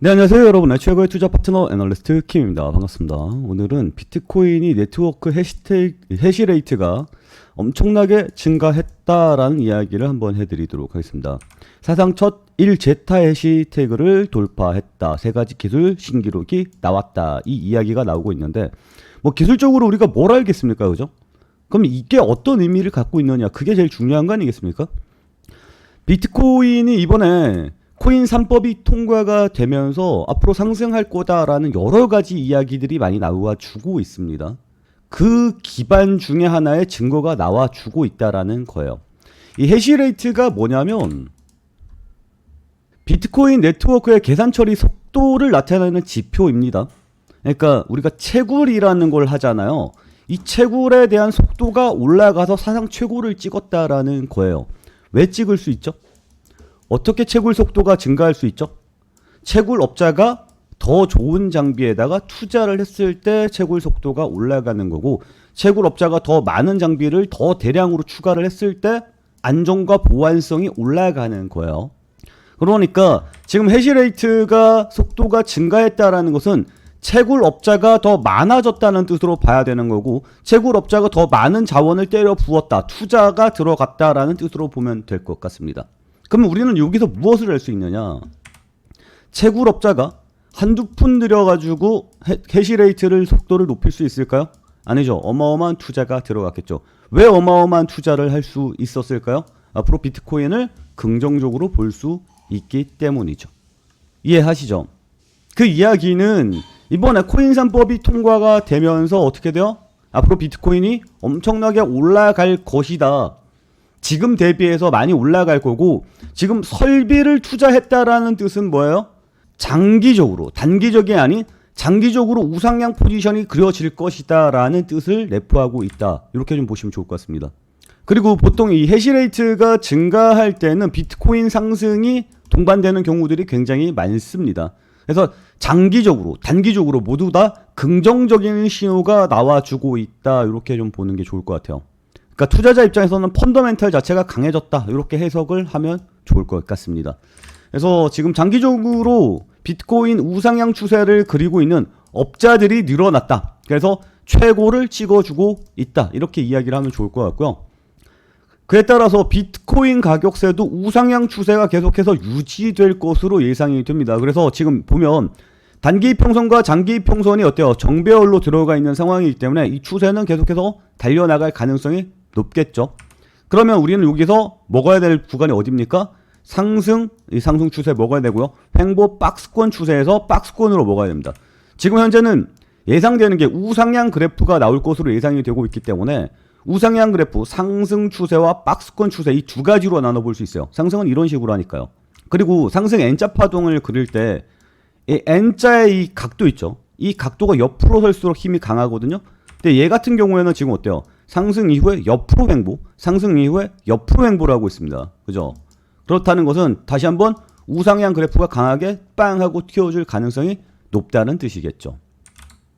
네, 안녕하세요. 여러분의 최고의 투자 파트너 애널리스트 킴입니다. 반갑습니다. 오늘은 비트코인이 네트워크 해시테이, 해시 레이트가 엄청나게 증가했다라는 이야기를 한번 해드리도록 하겠습니다. 사상 첫 1제타 해시태그를 돌파했다. 세 가지 기술 신기록이 나왔다. 이 이야기가 나오고 있는데, 뭐 기술적으로 우리가 뭘 알겠습니까? 그죠? 그럼 이게 어떤 의미를 갖고 있느냐? 그게 제일 중요한 거 아니겠습니까? 비트코인이 이번에 코인 3법이 통과가 되면서 앞으로 상승할 거다라는 여러 가지 이야기들이 많이 나와 주고 있습니다. 그 기반 중에 하나의 증거가 나와 주고 있다라는 거예요. 이 해시레이트가 뭐냐면 비트코인 네트워크의 계산 처리 속도를 나타내는 지표입니다. 그러니까 우리가 채굴이라는 걸 하잖아요. 이 채굴에 대한 속도가 올라가서 사상 최고를 찍었다라는 거예요. 왜 찍을 수 있죠? 어떻게 채굴 속도가 증가할 수 있죠? 채굴 업자가 더 좋은 장비에다가 투자를 했을 때 채굴 속도가 올라가는 거고 채굴 업자가 더 많은 장비를 더 대량으로 추가를 했을 때 안정과 보안성이 올라가는 거예요. 그러니까 지금 해시 레이트가 속도가 증가했다라는 것은 채굴 업자가 더 많아졌다는 뜻으로 봐야 되는 거고 채굴 업자가 더 많은 자원을 때려 부었다 투자가 들어갔다라는 뜻으로 보면 될 것 같습니다. 그러면 우리는 여기서 무엇을 할 수 있느냐? 채굴업자가 한두 푼 들여가지고 해- 해시레이트를 속도를 높일 수 있을까요? 아니죠. 어마어마한 투자가 들어갔겠죠. 왜 어마어마한 투자를 할 수 있었을까요? 앞으로 비트코인을 긍정적으로 볼 수 있기 때문이죠. 이해하시죠? 그 이야기는 이번에 코인 3법이 통과가 되면서 어떻게 돼요? 앞으로 비트코인이 엄청나게 올라갈 것이다. 지금 대비해서 많이 올라갈 거고 지금 설비를 투자했다라는 뜻은 뭐예요? 장기적으로 단기적이 아닌 장기적으로 우상향 포지션이 그려질 것이다라는 뜻을 내포하고 있다. 이렇게 좀 보시면 좋을 것 같습니다. 그리고 보통 이 해시레이트가 증가할 때는 비트코인 상승이 동반되는 경우들이 굉장히 많습니다. 그래서 장기적으로, 단기적으로 모두 다 긍정적인 신호가 나와주고 있다. 이렇게 좀 보는 게 좋을 것 같아요. 그러니까 투자자 입장에서는 펀더멘탈 자체가 강해졌다. 이렇게 해석을 하면 좋을 것 같습니다. 그래서 지금 장기적으로 비트코인 우상향 추세를 그리고 있는 업자들이 늘어났다. 그래서 최고를 찍어주고 있다. 이렇게 이야기를 하면 좋을 것 같고요. 그에 따라서 비트코인 가격세도 우상향 추세가 계속해서 유지될 것으로 예상이 됩니다. 그래서 지금 보면 단기 평선과 장기 평선이 어때요? 정배열로 들어가 있는 상황이기 때문에 이 추세는 계속해서 달려나갈 가능성이 높겠죠. 그러면 우리는 여기서 먹어야 될 구간이 어딥니까? 상승, 이 상승 추세 먹어야 되고요. 횡보 박스권 추세에서 박스권으로 먹어야 됩니다. 지금 현재는 예상되는 게 우상향 그래프가 나올 것으로 예상이 되고 있기 때문에 우상향 그래프 상승 추세와 박스권 추세 이 두 가지로 나눠볼 수 있어요. 상승은 이런 식으로 하니까요. 그리고 상승 N자 파동을 그릴 때 이 N자의 이 각도 있죠. 이 각도가 옆으로 설수록 힘이 강하거든요. 근데 얘 같은 경우에는 지금 어때요? 상승 이후에 옆으로 횡보, 상승 이후에 옆으로 횡보를 하고 있습니다. 그죠? 그렇다는 것은 다시 한번 우상향 그래프가 강하게 빵 하고 튀어줄 가능성이 높다는 뜻이겠죠.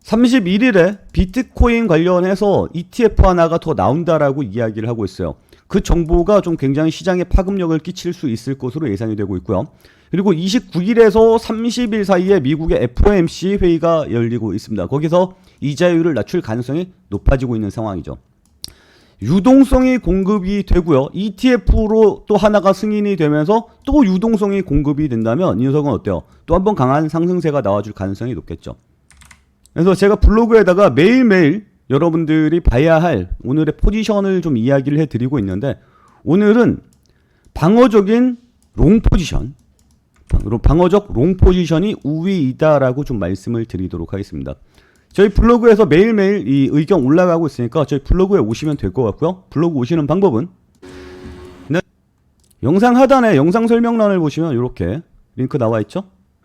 31일에 비트코인 관련해서 ETF 하나가 더 나온다라고 이야기를 하고 있어요. 그 정보가 좀 굉장히 시장에 파급력을 끼칠 수 있을 것으로 예상이 되고 있고요. 그리고 29일에서 30일 사이에 미국의 FOMC 회의가 열리고 있습니다. 거기서 이자율을 낮출 가능성이 높아지고 있는 상황이죠. 유동성이 공급이 되고요. ETF로 또 하나가 승인이 되면서 또 유동성이 공급이 된다면 이 녀석은 어때요? 또 한 번 강한 상승세가 나와줄 가능성이 높겠죠. 그래서 제가 블로그에다가 매일매일 여러분들이 봐야 할 오늘의 포지션을 좀 이야기를 해드리고 있는데 오늘은 방어적인 롱 포지션, 방- 방어적 롱 포지션이 우위이다라고 좀 말씀을 드리도록 하겠습니다. 저희 블로그에서 매일매일 이 의견 올라가고 있으니까 저희 블로그에 오시면 될 것 같고요. 블로그 오시는 방법은 네. 영상 하단에 영상 설명란을 보시면 이렇게 링크 나와 있죠?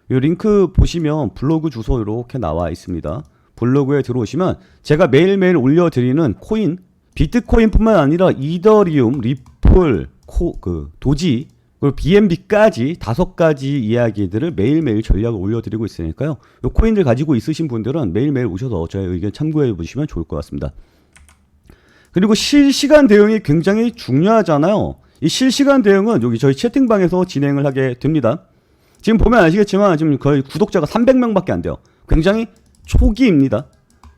이 링크 보시면 블로그 주소 이렇게 나와 있습니다. 블로그에 들어오시면 제가 매일매일 올려드리는 코인, 비트코인뿐만 아니라 이더리움, 리플, 코, 그 도지, 그리고 BNB까지 다섯 가지 이야기들을 매일매일 전략을 올려드리고 있으니까요. 이 코인들 가지고 있으신 분들은 매일매일 오셔서 저의 의견 참고해 보시면 좋을 것 같습니다. 그리고 실시간 대응이 굉장히 중요하잖아요. 이 실시간 대응은 여기 저희 채팅방에서 진행을 하게 됩니다. 지금 보면 아시겠지만 지금 거의 구독자가 300명밖에 안 돼요. 굉장히 초기입니다.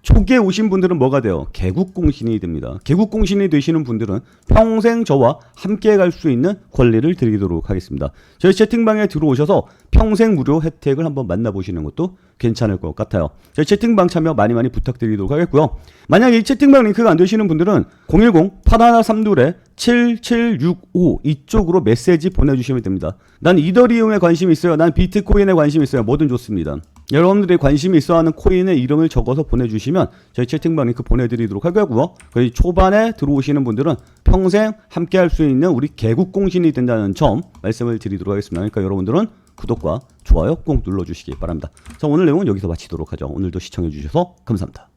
초기에 오신 분들은 뭐가 돼요? 개국공신이 됩니다. 개국공신이 되시는 분들은 평생 저와 함께 갈 수 있는 권리를 드리도록 하겠습니다. 저희 채팅방에 들어오셔서 평생 무료 혜택을 한번 만나보시는 것도 괜찮을 것 같아요. 저희 채팅방 참여 많이 많이 부탁드리도록 하겠고요. 만약에 이 채팅방 링크가 안 되시는 분들은 010-8132-7765 이쪽으로 메시지 보내주시면 됩니다. 난 이더리움에 관심 있어요. 난 비트코인에 관심 있어요. 뭐든 좋습니다. 여러분들이 관심이 있어 하는 코인의 이름을 적어서 보내주시면 저희 채팅방 링크 보내드리도록 하고요. 거의 초반에 들어오시는 분들은 평생 함께 할 수 있는 우리 개국공신이 된다는 점 말씀을 드리도록 하겠습니다. 그러니까 여러분들은 구독과 좋아요 꼭 눌러주시기 바랍니다. 자, 오늘 내용은 여기서 마치도록 하죠. 오늘도 시청해주셔서 감사합니다.